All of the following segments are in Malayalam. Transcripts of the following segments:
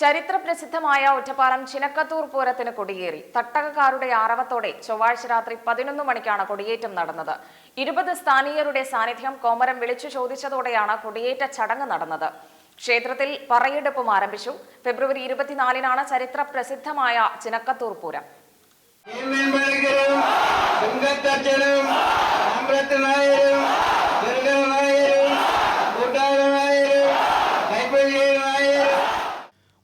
ചരിത്രപ്രസിദ്ധമായ ഒറ്റപ്പാലം ചിനക്കത്തൂർ പൂരത്തിന് കൊടിയേറി. തട്ടകക്കാരുടെ ആറവത്തോടെ ചൊവ്വാഴ്ച രാത്രി പതിനൊന്ന് മണിക്കാണ് കൊടിയേറ്റം നടന്നത്. ഇരുപത് സ്ഥാനീയരുടെ സാന്നിധ്യം കോമരം വിളിച്ചു ചോദിച്ചതോടെയാണ് കൊടിയേറ്റ ചടങ്ങ് നടന്നത്. ക്ഷേത്രത്തിൽ പറയെടുപ്പും ആരംഭിച്ചു. ഫെബ്രുവരി ഇരുപത്തിനാലിനാണ് ചരിത്ര പ്രസിദ്ധമായ ചിനക്കത്തൂർ പൂരം കൂട്ടാര നായരും കൈപ്പള്ളി നായരും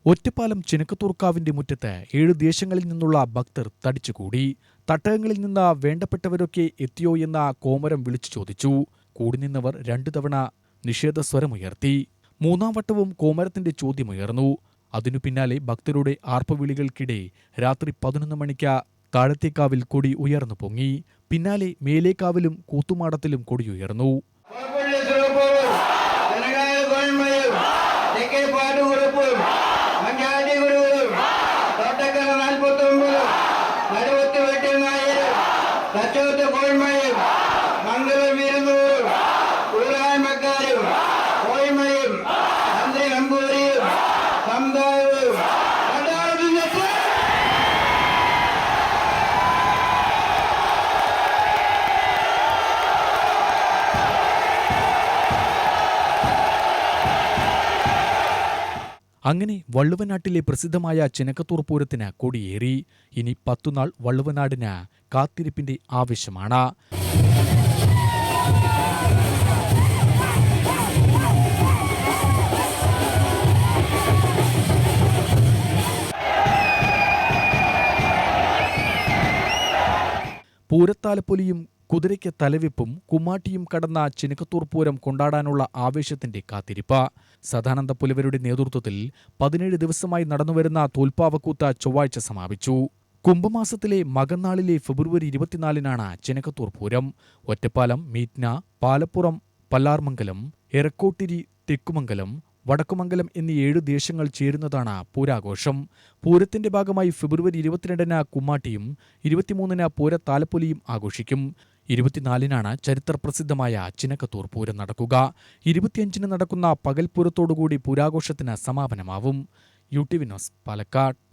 ഒറ്റപ്പാലം ചിനക്കത്തൂർക്കാവിന്റെ മുറ്റത്ത് ഏഴ് ദേശങ്ങളിൽ നിന്നുള്ള ഭക്തർ തടിച്ചുകൂടി. തട്ടകങ്ങളിൽ നിന്ന് വേണ്ടപ്പെട്ടവരൊക്കെ എത്തിയോ എന്ന കോമരം വിളിച്ചു ചോദിച്ചു. കൂടി നിന്നവർ രണ്ടു തവണ നിഷേധ സ്വരമുയർത്തി മൂന്നാം വട്ടവും കോമരത്തിന്റെ ചോദ്യമുയർന്നു അതിനു പിന്നാലെ ഭക്തരുടെ ആർപ്പവിളികൾക്കിടെ രാത്രി പതിനൊന്ന് മണിക്ക് താഴത്തേക്കാവിൽ കൊടി ഉയർന്നു പൊങ്ങി. പിന്നാലെ മേലേക്കാവിലും കൂത്തുമാടത്തിലും കൊടിയുയർന്നു அச்சலத்தை கோயம்பேடு மங்களம் இருந்தூர் உள்ளார் അങ്ങനെ വള്ളുവനാട്ടിലെ പ്രസിദ്ധമായ ചിനക്കത്തൂർ പൂരത്തിന് കൊടിയേറി. ഇനി പത്തുനാൾ വള്ളുവനാടിന് കാത്തിരിപ്പിന്റെ ആവശ്യമാണ്. പൂരത്താലപ്പൊലിയും കുതിരയ്ക്ക് തലവിപ്പും കുമാട്ടിയും കടന്ന ചിനക്കത്തൂർ പൂരം കൊണ്ടാടാനുള്ള ആവേശത്തിന്റെ കാത്തിരിപ്പ്. സദാനന്ദ പുലവരുടെ നേതൃത്വത്തിൽ പതിനേഴ് ദിവസമായി നടന്നുവരുന്ന തോൽപ്പാവക്കൂത്ത ചൊവ്വാഴ്ച സമാപിച്ചു. കുംഭമാസത്തിലെ മകന്നാളിലെ ഫെബ്രുവരി ഇരുപത്തിനാലിനാണ് ചിനക്കത്തൂർ പൂരം ഒറ്റപ്പാലം മീറ്റ്ന പാലപ്പുറം പല്ലാർമംഗലം എറക്കോട്ടിരി തെക്കുമംഗലം വടക്കുമംഗലം എന്നീ ഏഴു ദേശങ്ങൾ ചേരുന്നതാണ് പൂരാഘോഷം. പൂരത്തിന്റെ ഭാഗമായി ഫെബ്രുവരി ഇരുപത്തിരണ്ടിന് കുമ്മാട്ടിയും ഇരുപത്തിമൂന്നിന് പൂര താലപ്പൊലിയും ആഘോഷിക്കും. ഇരുപത്തിനാലിനാണ് ചരിത്രപ്രസിദ്ധമായ ചിനക്കത്തൂർ പൂരം നടക്കുക. ഇരുപത്തിയഞ്ചിന് നടക്കുന്ന പകൽപൂരത്തോടുകൂടി പൂരാഘോഷത്തിന് സമാപനമാവും. U T Vinos Palakkad.